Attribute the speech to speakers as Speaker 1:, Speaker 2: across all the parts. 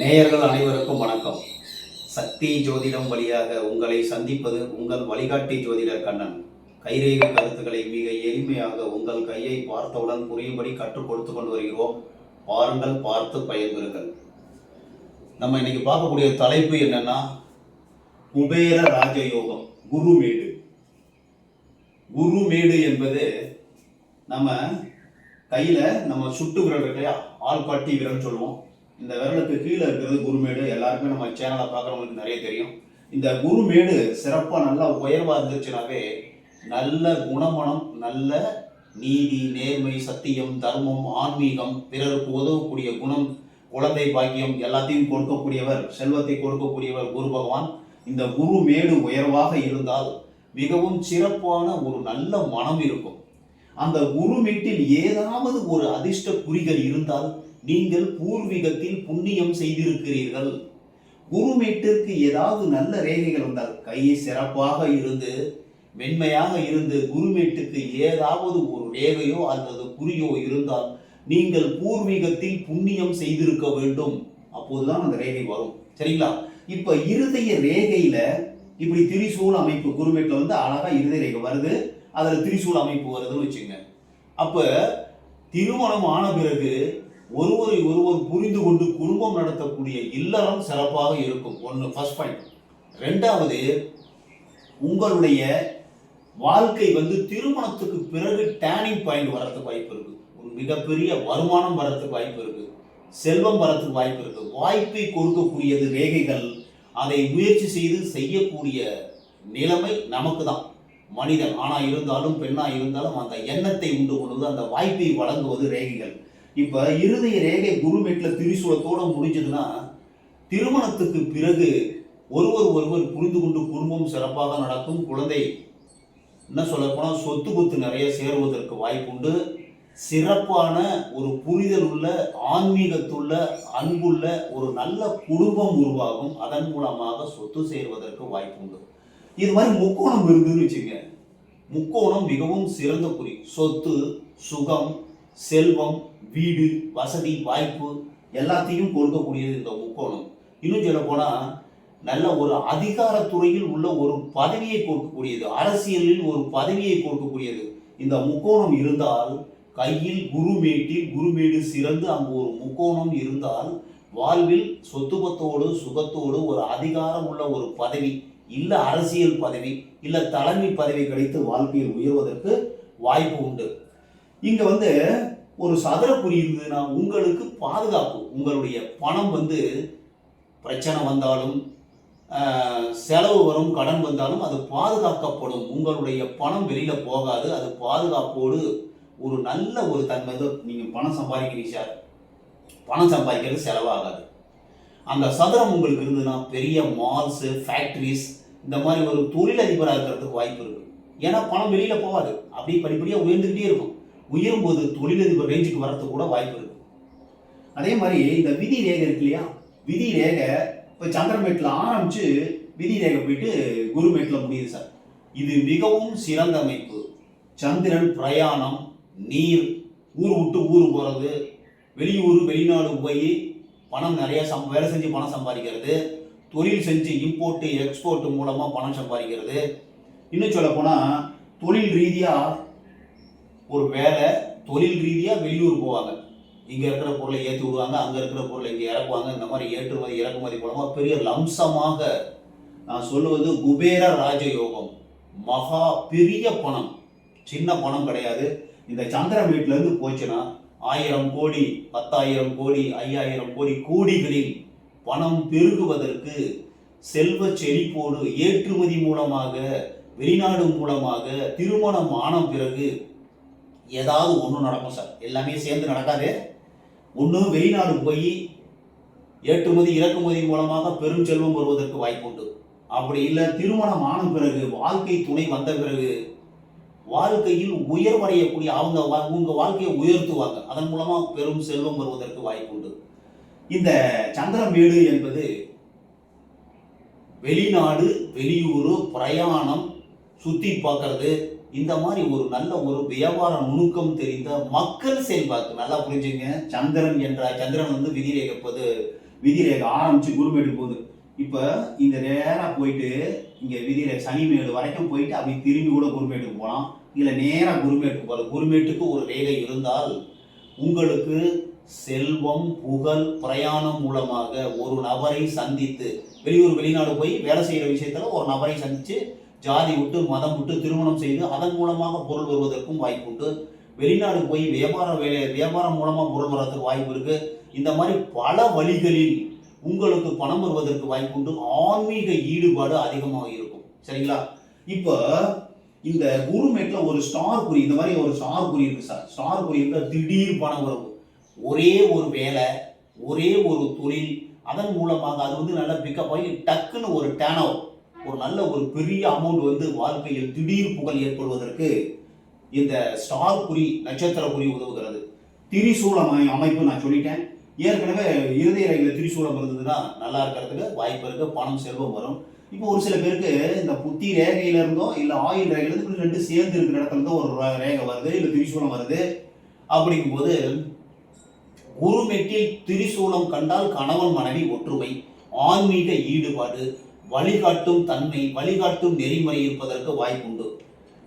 Speaker 1: நேயர்கள் அனைவருக்கும் வணக்கம். சக்தி ஜோதிடம் வழியாக உங்களை சந்திப்பது உங்கள் வழிகாட்டி ஜோதிடர் கண்ணன். கைரேகை கருத்துக்களை மிக எளிமையாக உங்கள் கையை பார்த்தவுடன் புரியும்படி கற்றுக் கொடுத்து கொண்டு வருகிறோம். பாருங்கள் பார்த்து பயன்பெறுங்கள். நம்ம இன்னைக்கு பார்க்கக்கூடிய தலைப்பு என்னன்னா குபேர ராஜயோகம் குருமேடு. குருமேடு என்பது நம்ம கையில நம்ம சுட்டு விரல் இருக்கு இல்லையா? ஆள்காட்டி விரல் சொல்லுவோம். இந்த விரலுக்கு கீழே இருக்கிறது குருமேடு. எல்லாருக்குமே நம்ம சேனலை பார்க்குறவங்களுக்கு நிறைய தெரியும். இந்த குருமேடு சிறப்பாக நல்லா உயர்வாக இருந்துச்சுனாவே நல்ல குணமனம் நல்ல நீதி நேர்மை சத்தியம் தர்மம் ஆன்மீகம் பிறருக்கு உதவக்கூடிய குணம் குழந்தை பாக்கியம் எல்லாத்தையும் கொடுக்கக்கூடியவர் செல்வத்தை கொடுக்கக்கூடியவர் குரு பகவான். இந்த குரு மேடு உயர்வாக இருந்தால் மிகவும் சிறப்பான ஒரு நல்ல மனம் இருக்கும். அந்த குருமேட்டில் ஏதாவது ஒரு அதிர்ஷ்ட குறிகள் இருந்தால் நீங்கள் பூர்வீகத்தில் புண்ணியம் செய்திருக்கிறீர்கள். குருமேட்டிற்கு ஏதாவது நல்ல ரேகைகள் வந்தால் கையை சிறப்பாக இருந்து மென்மையாக இருந்து குருமேட்டுக்கு ஏதாவது ஒரு ரேகையோ அல்லது குறியோ இருந்தால் நீங்கள் பூர்வீகத்தில் புண்ணியம் செய்திருக்க வேண்டும். அப்போதுதான் அந்த ரேகை வரும். சரிங்களா? இப்ப இருதய ரேகையில இப்படி திரிசூல் அமைப்பு குருமேட்டில் வந்து அழகா இருதய ரேகை வருது. அதுல திரிசூல் அமைப்பு வருதுன்னு வச்சுங்க அப்ப திருமணம் ஆன பிறகு ஒருவரை ஒருவர் புரிந்து கொண்டு குடும்பம் நடத்தக்கூடிய இல்லறம் சிறப்பாக இருக்கும். ஒன்று ஃபர்ஸ்ட் பாயிண்ட் ரெண்டாவது உங்களுடைய வாழ்க்கை வந்து திருமணத்துக்கு பிறகு டேனிங் பாயிண்ட் வர்றதுக்கு வாய்ப்பு இருக்கு. ஒரு மிகப்பெரிய வருமானம் வர்றதுக்கு வாய்ப்பு இருக்கு. செல்வம் வர்றதுக்கு வாய்ப்பு இருக்கு. வாய்ப்பை கொடுக்கக்கூடியது ரேகைகள் அதை முயற்சி செய்து செய்யக்கூடிய நிலைமை நமக்கு தான் மனிதன் ஆணா இருந்தாலும் பெண்ணா இருந்தாலும் அந்த எண்ணத்தை உண்டு கொள்வது அந்த வாய்ப்பை வழங்குவது ரேகைகள். இப்போ இருதய ரேகை குருமேட்டில் திரிசூலத்தோடு முடிஞ்சதுன்னா திருமணத்துக்கு பிறகு ஒருவர் ஒருவர் புரிந்து கொண்டு குடும்பம் சிறப்பாக நடக்கும். குழந்தை என்ன சொல்ல போனால் சொத்து கொத்து நிறைய சேருவதற்கு வாய்ப்புண்டு. சிறப்பான ஒரு புரிதல் உள்ள ஆன்மீகத்துள்ள அன்புள்ள ஒரு நல்ல குடும்பம் உருவாகும். அதன் மூலமாக சொத்து சேர்வதற்கு வாய்ப்புண்டு. இது மாதிரி முக்கோணம் இருந்துன்னு வச்சுங்க முக்கோணம் மிகவும் சிறந்த குறி. சொத்து சுகம் செல்வம் வீடு வசதி வாய்ப்பு எல்லாத்தையும் கொடுக்கக்கூடியது இந்த முக்கோணம். இன்னும் சொல்ல போனா நல்ல ஒரு அதிகாரத்துறையில் உள்ள ஒரு பதவியை கொடுக்கக்கூடியது அரசியலில் ஒரு பதவியை கொடுக்கக்கூடியது. இந்த முக்கோணம் இருந்தால் கையில் குருமேட்டில் குருமேடு சிறந்து அங்கு ஒரு முக்கோணம் இருந்தால் வாழ்வில் சொத்துபத்தோடு சுகத்தோடு ஒரு அதிகாரம் உள்ள ஒரு பதவி இல்லை அரசியல் பதவி இல்லை தலைமை பதவி கிடைத்து வாழ்க்கையில் உயர்வதற்கு வாய்ப்பு உண்டு. இங்கே வந்து ஒரு சதுர குறி இருந்ததுன்னா உங்களுக்கு பாதுகாப்பு. உங்களுடைய பணம் வந்து பிரச்சனை வந்தாலும் செலவு வரும் கடன் வந்தாலும் அது பாதுகாக்கப்படும். உங்களுடைய பணம் வெளியில் போகாது. அது பாதுகாப்போடு ஒரு நல்ல ஒரு தன்மை தான். பணம் சம்பாதிக்கிறீங்க சார். பணம் சம்பாதிக்கிறது செலவாகாது. அந்த சதுரம் உங்களுக்கு இருந்ததுன்னா பெரிய மால்ஸு ஃபேக்ட்ரிஸ் இந்த மாதிரி ஒரு தொழிலதிபராக இருக்கிறதுக்கு வாய்ப்பு இருக்குது ஏன்னா பணம் வெளியில் போகாது. அப்படி படிப்படியாக உயர்ந்துக்கிட்டே இருக்கும். உயரும் போது தொழிலதிபர் ரேஞ்சுக்கு வரத்து கூட வாய்ப்பு இருக்கும் அதே மாதிரி இந்த விதி ரேகை இருக்கு இல்லையா? விதி ரேகை இப்போ சந்திரமேட்டில் ஆரம்பித்து விதி ரேகை போயிட்டு குருமேட்டில் முடியுது சார். இது மிகவும் சிறந்த அமைப்பு. சந்திரன் பிரயாணம் நீர் ஊர் விட்டு ஊர் போகிறது வெளியூர் வெளிநாடு போய் பணம் நிறையா சம் வேலை செஞ்சு பணம் சம்பாதிக்கிறது தொழில் செஞ்சு இம்போர்ட்டு எக்ஸ்போர்ட் மூலமாக பணம் சம்பாதிக்கிறது. இன்னும் சொல்ல போனால் தொழில் ரீதியாக ஒரு வேலை தொழில் ரீதியாக வெளியூர் போவாங்க. இங்கே இருக்கிற பொருளை ஏற்றி விடுவாங்க அங்கே இருக்கிற பொருளை இங்கே இறக்குவாங்க. இந்த மாதிரி ஏற்றுமதி இறக்குமதி மூலமாக பெரிய லம்சமாக நான் சொல்லுவது குபேர ராஜயோகம். மகா பெரிய பணம். சின்ன பணம் கிடையாது. இந்த சந்திரன் வீட்டிலேருந்து போச்சுன்னா ஆயிரம் கோடி பத்தாயிரம் கோடி ஐயாயிரம் கோடி கோடிகளில் பணம் பெருகுவதற்கு செல்வ செழிப்போடு ஏற்றுமதி மூலமாக வெளிநாடு மூலமாக திருமணம் ஆன பிறகு ஏதாவது ஒன்று நடக்கும் சார். எல்லாமே சேர்ந்து நடக்காது. ஒன்று வெளிநாடு போய் ஏற்றுமதி இறக்குமதி மூலமாக பெரும் செல்வம் வருவதற்கு வாய்ப்புண்டு அப்படி இல்லை திருமணம் ஆன பிறகு வாழ்க்கை துணை வந்த பிறகு வாழ்க்கையில் உயர்வடையக்கூடிய அவங்க வா- உங்க வாழ்க்கையை உயர்த்துவாங்க. அதன் மூலமாக பெரும் செல்வம் வருவதற்கு வாய்ப்புண்டு இந்த சந்திரமேடு என்பது வெளிநாடு வெளியூர் பிரயாணம் சுற்றி பார்க்கறது இந்த மாதிரி ஒரு நல்ல ஒரு வியாபார நுணுக்கம் தெரிந்த மக்கள் செல்வாக்கு நல்லா புரிஞ்சுங்க. சந்திரன் என்ற சந்திரன் வந்து விதி விதிரேக ஆரம்பிச்சு குருமேடு போகுது இப்போ இந்த நேராக போயிட்டு இங்க விதிரேகை சனிமேடு வரைக்கும் போயிட்டு அப்படி திரும்பி கூட குருமேட்டுக்கு போகலாம் இல்லை நேராக குருமேட்டுக்கு போகலாம் குருமேட்டுக்கு ஒரு ரேகை இருந்தால் உங்களுக்கு செல்வம் புகழ் பிரயாணம் மூலமாக ஒரு நபரை சந்தித்து வெளியூர் வெளிநாடு போய் வேலை செய்கிற விஷயத்துல ஒரு நபரை சந்திச்சு ஜாதி விட்டு மதம் விட்டு திருமணம் செய்து அதன் மூலமாக பொருள் வருவதற்கும் வாய்ப்பு உண்டு வெளிநாடு போய் வியாபார வேலை வியாபாரம் மூலமாக பொருள் வர்றதுக்கு வாய்ப்பு இருக்கு. இந்த மாதிரி பல வழிகளில் உங்களுக்கு பணம் வருவதற்கு வாய்ப்பு உண்டு ஆன்மீக ஈடுபாடு அதிகமாக இருக்கும். சரிங்களா? இப்போ இந்த குருமேட்ல ஒரு ஸ்டார் குறி இந்த மாதிரி ஒரு ஸ்டார் குறி இருக்கு சார். ஸ்டார் குறி இருந்தால் திடீர் பணம் வரவு ஒரே ஒரு வேலை ஒரே ஒரு தொழில் அதன் மூலமாக அது வந்து நல்லா பிக்கப் ஆகி டக்குன்னு ஒரு டேனோ ஒரு நல்ல ஒரு பெரிய அமௌண்ட் வந்து வாழ்க்கையில் திடீர் புகழ் ஏற்படுவதற்கு இந்த ஸ்டார் குறி நட்சத்திர குறி உதவுகிறது. திரிசூலம் அமைப்பு நான் சொல்லிட்டேன். ஏற்கனவே இருதய ரேகையில் திரிசூலம் இருந்ததுன்னா நல்லா இருக்கிறதுக்கு வாய்ப்பு இருக்கு பணம் செல்வம் வரும். இப்போ ஒரு சில பேருக்கு இந்த புத்தி ரேகையில இருந்தோ இல்ல ஆயில் ரேகையில இருந்து ரெண்டு சேர்ந்து இருக்கிற இடத்துல இருந்தோ ஒரு ரேகை வருது இல்ல திரிசூலம் வருது. அப்படிங்கும்போது குருமெட்டில் திரிசூலம் கண்டால் கணவன் மனைவி ஒற்றுமை ஆன்மீக ஈடுபாடு வழிகாட்டும் தன்மை வழிகாட்டும் நெறிமுறை இருப்பதற்கு வாய்ப்புண்டு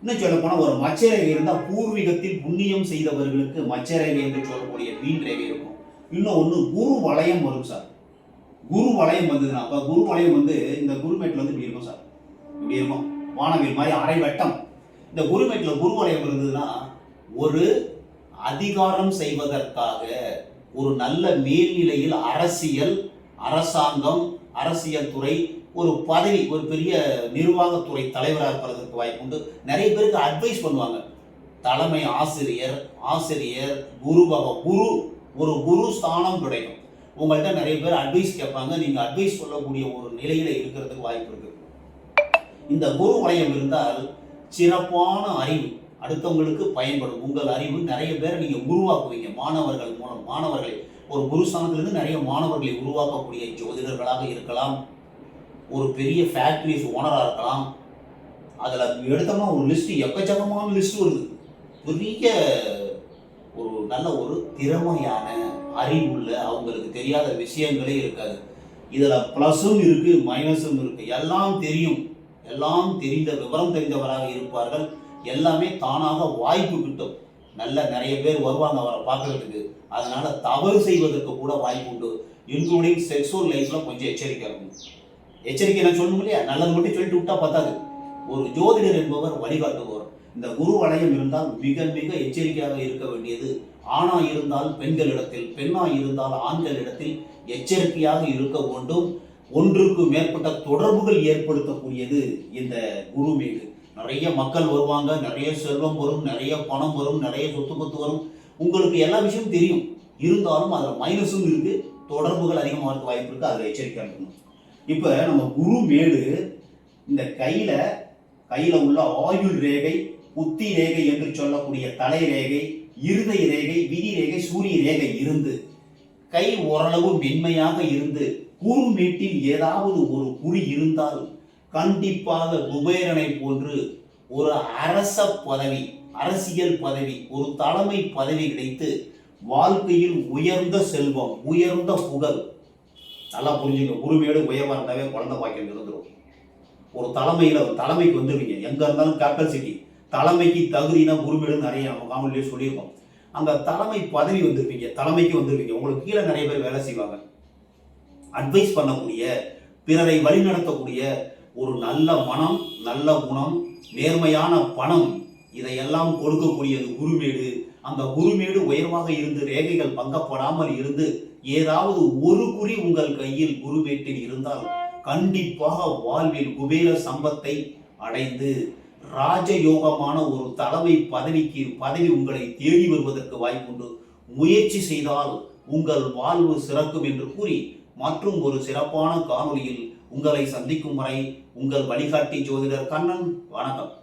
Speaker 1: இன்னும் சொல்ல போனால் ஒரு மச்சரேவை இருந்தால் பூர்வீகத்தில் புண்ணியம் செய்தவர்களுக்கு மச்சரேவை என்று சொல்லக்கூடிய மீன் ரேகை இருக்கும். இன்னும் ஒன்று குரு வளையம் வரும் சார். குரு வளையம் வந்ததுன்னா அப்போ குரு வளையம் வந்து இந்த குருமேட்டில் வந்து இப்படி இருக்கும் சார். இப்படி இருக்கும். வானவில் மாதிரி அரை வட்டம். இந்த குருமேட்டில் குரு வளையம் இருந்ததுன்னா ஒரு அதிகாரம் செய்வதற்காக ஒரு நல்ல மேல்நிலையில் அரசியல் அரசாங்கம் அரசியல் துறை ஒரு பதவி ஒரு பெரிய நிர்வாகத்துறை தலைவராக இருப்பதற்கு வாய்ப்புண்டு நிறைய பேருக்கு அட்வைஸ் பண்ணுவாங்க. தலைமை ஆசிரியர் ஆசிரியர் குரு பக குரு ஒரு குரு ஸ்தானம் கிடைக்கும். உங்கள்கிட்ட நிறைய பேர் அட்வைஸ் கேட்பாங்க. நீங்கள் அட்வைஸ் சொல்லக்கூடிய ஒரு நிலையில் இருக்கிறதுக்கு வாய்ப்பு இருக்கு. இந்த குரு வளையம் இருந்தால் சிறப்பான அறிவு அடுத்தவங்களுக்கு பயன்படும். உங்கள் அறிவு நிறைய பேரை நீங்கள் உருவாக்குவீங்க. மாணவர்கள் மூலம் மாணவர்களை. ஒரு குருஸ்தானத்திலிருந்து நிறைய மாணவர்களை உருவாக்கக்கூடிய ஜோதிடர்களாக இருக்கலாம். ஒரு பெரிய ஃபேக்ட்ரிஸ் ஓனராக இருக்கலாம். அதில் எடுத்தோம்னா ஒரு லிஸ்ட்டு எக்கச்சக்கமான லிஸ்ட் வருது. பெரிய ஒரு நல்ல ஒரு திறமையான அறிவுள்ள அவங்களுக்கு தெரியாத விஷயங்களே இருக்காது. இதில் ப்ளஸும் இருக்குது மைனஸும் இருக்குது எல்லாம் தெரியும். எல்லாம் தெரிந்த விவரம் தெரிந்தவராக இருப்பார்கள். எல்லாமே தானாக வாய்ப்பு கிட்டும். நல்ல நிறைய பேர் வருவாங்க அவரை பார்க்கறதுக்கு. அதனால தவறு செய்வதற்கு கூட வாய்ப்பு உண்டு. இன்க்ளூடிங் செக்ஸுவல் லைஃப்பில் கொஞ்சம் எச்சரிக்கை இருக்கும் எச்சரிக்கை நான் சொல்லணும் இல்லையா? நல்லது மட்டும் சொல்லிட்டு விட்டா பத்தாது. ஒரு ஜோதிடர் என்பவர் வழிகாட்டுவோர் இந்த குரு வளையம் இருந்தால் மிக மிக எச்சரிக்கையாக இருக்க வேண்டியது. ஆணா இருந்தால் பெண்களிடத்தில் பெண்ணா இருந்தால் ஆண்களிடத்தில் எச்சரிக்கையாக இருக்க வேண்டும். ஒன்றுக்கு மேற்பட்ட தொடர்புகள் ஏற்படுத்தக்கூடியது இந்த குரு மீது. நிறைய மக்கள் வருவாங்க நிறைய செல்வம் வரும் நிறைய பணம் வரும் நிறைய சொத்து பத்து வரும். உங்களுக்கு எல்லா விஷயமும் தெரியும். இருந்தாலும் அதில் மைனஸும் இருக்கு. தொடர்புகள் அதிகமாக வாய்ப்பு இருக்கு. அதில் எச்சரிக்கையாக இருக்கணும் இப்போ நம்ம குரு மேடு இந்த கையில கையில உள்ள ஆயுள் ரேகை புத்தி ரேகை என்று சொல்லக்கூடிய தலை ரேகை இருதய ரேகை விதி ரேகை சூரிய ரேகை இருந்து கை ஓரளவு மென்மையாக இருந்து கூர்மேட்டில் ஏதாவது ஒரு குறி இருந்தால் கண்டிப்பாக குபேரனை போன்று ஒரு அரச பதவி அரசியல் பதவி ஒரு தலைமை பதவி கிடைத்து வாழ்க்கையில் உயர்ந்த செல்வம் உயர்ந்த புகழ் நல்லா புரிஞ்சுங்க. குருமேடு உயர்வாக இருந்தாவே குழந்தை பாக்கியம் இருந்துடும் ஒரு தலைமையில் ஒரு தலைமைக்கு வந்துருவீங்க எங்கே இருந்தாலும் கேப்டன்சிட்டி தலைமைக்கு தகுதினா உரிமையோடு நிறைய நம்ம காமெடியிலே சொல்லியிருக்கோம். அந்த தலைமை பதவி வந்திருப்பீங்க. தலைமைக்கு வந்துருவீங்க உங்களுக்கு கீழே நிறைய பேர் வேலை செய்வாங்க. அட்வைஸ் பண்ணக்கூடிய பிறரை வழிநடத்தக்கூடிய ஒரு நல்ல மனம் நல்ல குணம் நேர்மையான பணம் இதையெல்லாம் கொடுக்கக்கூடியது குருமேடு. அந்த குருமேடு உயர்வாக இருந்து ரேகைகள் பங்கப்படாமல் இருந்து ஏதாவது ஒரு குறி உங்கள் கையில் குருவேட்டில் இருந்தால் கண்டிப்பாக வாழ்வில் குபேர சம்பத்தை அடைந்து ராஜயோகமான ஒரு தலைமை பதவிக்கு பதவி உங்களை தேடி வருவதற்கு வாய்ப்புண்டு. முயற்சி செய்தால் உங்கள் வாழ்வு சிறக்கும் என்று கூறி மற்றும் ஒரு சிறப்பான காணொலியில் உங்களை சந்திக்கும் வரை உங்கள் வழிகாட்டி ஜோதிடர் கண்ணன் வணக்கம்.